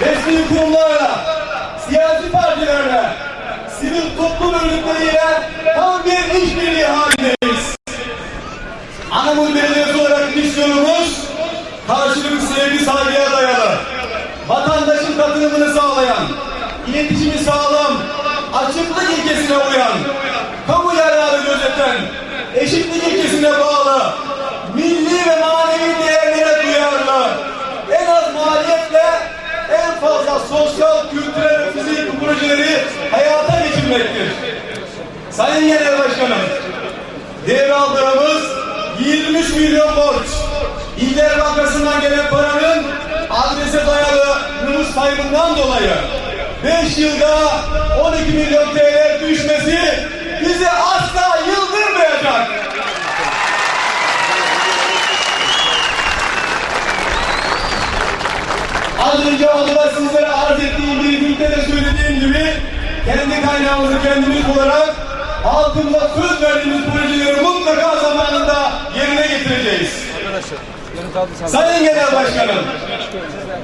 resmi kurumlarla, siyasi partilerle, sivil toplum örgütleriyle tam bir işbirliği halindeyiz. Anamur Belediyesi olarak misyonumuz karşılıklı sevgi saygıya dayalı. Vatandaşın katılımını sağlayan, iletişimi sağlam, açıklık ilkesine uyan, kamu yararı gözeten, Sayın Genel Başkanım, devraldığımız 23 milyon borç, İller Bankası'ndan gelen paranın adrese dayalı nüfus kaybından dolayı 5 yılda 12 milyon TL düşmesi bizi asla yıldırmayacak. Az önce odada sizlere arz ettiğim bir de söylediğim gibi kendi kaynağımızı kendimiz bularak halkımıza söz verdiğimiz projeleri mutlaka zamanında yerine getireceğiz. Sayın Genel Başkanım,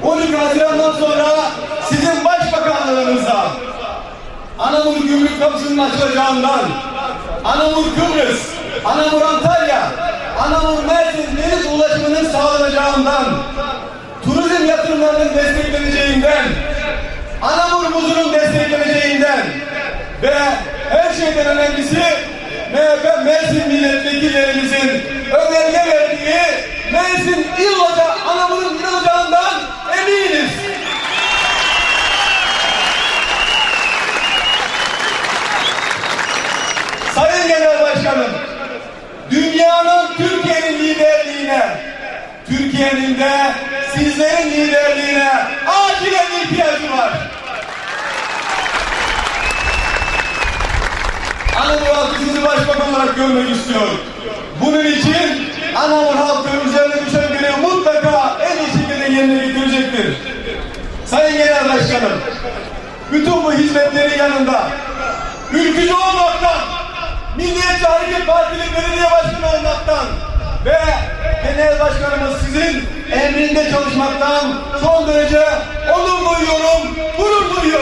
12 Haziran'dan sonra sizin başbakanlığınızda Anamur Gümrük Kapısı'nın açılacağından, Anamur Kıbrıs, Anamur Antalya, Anamur Mersin deniz ulaşımının sağlanacağından, turizm yatırımlarının destekleneceğinden, Anamur muzunun destekleneceğinden ve her şeyden önemlisi MHP Mersin milletvekillerimizin önerge verdiği Mersin İl Ocağı, Anamur'un İl Ocağı'ndan eminiz. Sayın Genel Başkanım, dünyanın Türkiye'nin liderliğine, Türkiye'nin de sizlerin liderliğine acilen ihtiyacı var. Anadolu halkı sizi başbakan olarak görmek istiyor. Bunun için Anadolu halkı üzerine düşen görevi mutlaka en iyi şekilde yerine getirecektir. Sayın Genel Başkanım, bütün bu hizmetlerin yanında ülkücü olmaktan, Milliyetçi Hareket Partili belediye başkanı olmaktan ve genel başkanımız sizin emrinde çalışmaktan son derece onur duyuyorum, gurur duyuyorum.